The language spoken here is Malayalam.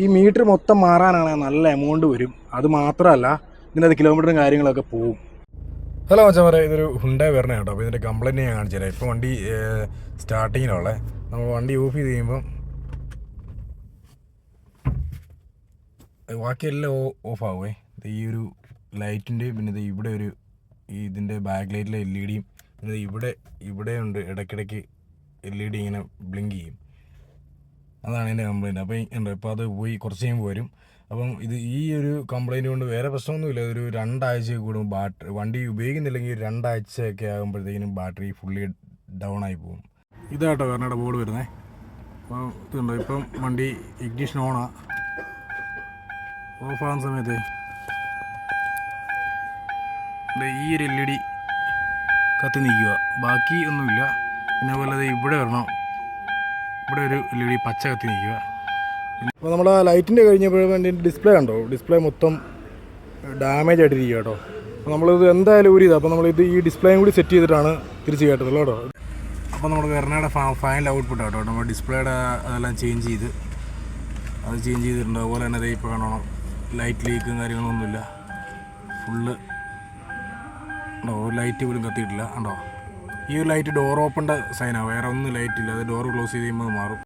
ഈ മീറ്റർ മൊത്തം മാറാനാണെങ്കിൽ നല്ല എമൗണ്ട് വരും. അത് മാത്രമല്ല ഇതിനകത്ത് കിലോമീറ്ററും കാര്യങ്ങളൊക്കെ പോവും. ഹലോ മച്ചാ ഇതൊരു ഹുണ്ടായി വരണേ കേട്ടോ അപ്പോൾ ഇതിന്റെ കംപ്ലൈന്റ് ഞാൻ കാണിച്ചു തരാം ഇപ്പോൾ വണ്ടി സ്റ്റാർട്ടിങ്ങിനുള്ള നമ്മൾ വണ്ടി ഓഫ് ചെയ്ത് കഴിയുമ്പം ബാക്കിയെല്ലാം ഓഫ് ആവുമേ ഈ ഒരു ലൈറ്റിന്റെ പിന്നെ ഇത് ഇവിടെ ഒരു ഇതിന്റെ ബാക്ക് ലൈറ്റിലെ എൽ ഇ ഡിയും പിന്നെ ഇവിടെ ഇവിടെ ഉണ്ട് ഇടയ്ക്കിടയ്ക്ക് എൽ ഇ ഡി ഇങ്ങനെ ബ്ലിങ്ക് ചെയ്യും. അതാണ് എന്റെ കംപ്ലയിന്റ് അപ്പോൾ ഉണ്ട് ഇപ്പോൾ അത് പോയി കുറച്ച് കഴിയുമ്പോൾ വരും. അപ്പം ഇത് ഈ ഒരു കംപ്ലയിന്റ് കൊണ്ട് വേറെ പ്രശ്നമൊന്നുമില്ല. ഒരു രണ്ടാഴ്ച കൂടും ബാറ്ററി വണ്ടി ഉപയോഗിക്കുന്നില്ലെങ്കിൽ രണ്ടാഴ്ചയൊക്കെ ആകുമ്പോഴത്തേക്കിനും ബാറ്ററി ഫുള്ളി ഡൗൺ ആയി പോകും. ഇതാട്ടോ കർണാടക ബോർഡ് വരുന്നത് അപ്പോൾ ഇതുണ്ടോ ഇപ്പം വണ്ടി ഇഗ്നിഷൻ ഓണാണ് ഓഫ് ആകുന്ന സമയത്ത് ഈ ഒരു എൽ ഇ ഡി കത്തി നിൽക്കുക. ബാക്കി ഒന്നുമില്ല. പിന്നെ അതുപോലെ ഇവിടെ വരണം. ഇവിടെ ഒരു എൽ ഇ ഡി പച്ച കത്തി നിൽക്കുക. അപ്പോൾ നമ്മുടെ ലൈറ്റിന്റെ കഴിഞ്ഞപ്പോഴും എന്റെ ഡിസ്പ്ലേ കണ്ടോ? ഡിസ്പ്ലേ മൊത്തം ഡാമേജ് ആയിട്ടിരിക്കുക കേട്ടോ. അപ്പോൾ നമ്മളിത് എന്തായാലും ഒരു ഇത് അപ്പോൾ നമ്മളിത് ഈ ഡിസ്പ്ലേയും കൂടി സെറ്റ് ചെയ്തിട്ടാണ് തിരിച്ച് കേട്ടതുള്ളൂ കേട്ടോ. അപ്പോൾ നമ്മുടെ വെർണയുടെ ഫൈനൽ ഔട്ട്പുട്ട് കേട്ടോ. നമ്മൾ ഡിസ്പ്ലേയുടെ അതെല്ലാം ചേഞ്ച് ചെയ്ത് അത് ചേഞ്ച് ചെയ്തിട്ടുണ്ട്. അതുപോലെ തന്നെ അതേ ഇപ്പോൾ കാണണം ലൈറ്റ് ലീക്കും കാര്യങ്ങളൊന്നുമില്ല ഫുള്ള് ഉണ്ടോ? ഒരു ലൈറ്റ് പോലും കത്തിയിട്ടില്ല. ഉണ്ടോ ഈ ഒരു ലൈറ്റ് ഡോർ ഓപ്പണിന്റെ സൈനാണ് വേറെ ഒന്നും ലൈറ്റ് ഇല്ല. അത് ഡോർ ക്ലോസ് ചെയ്ത് കഴിയുമ്പോൾ മാറും.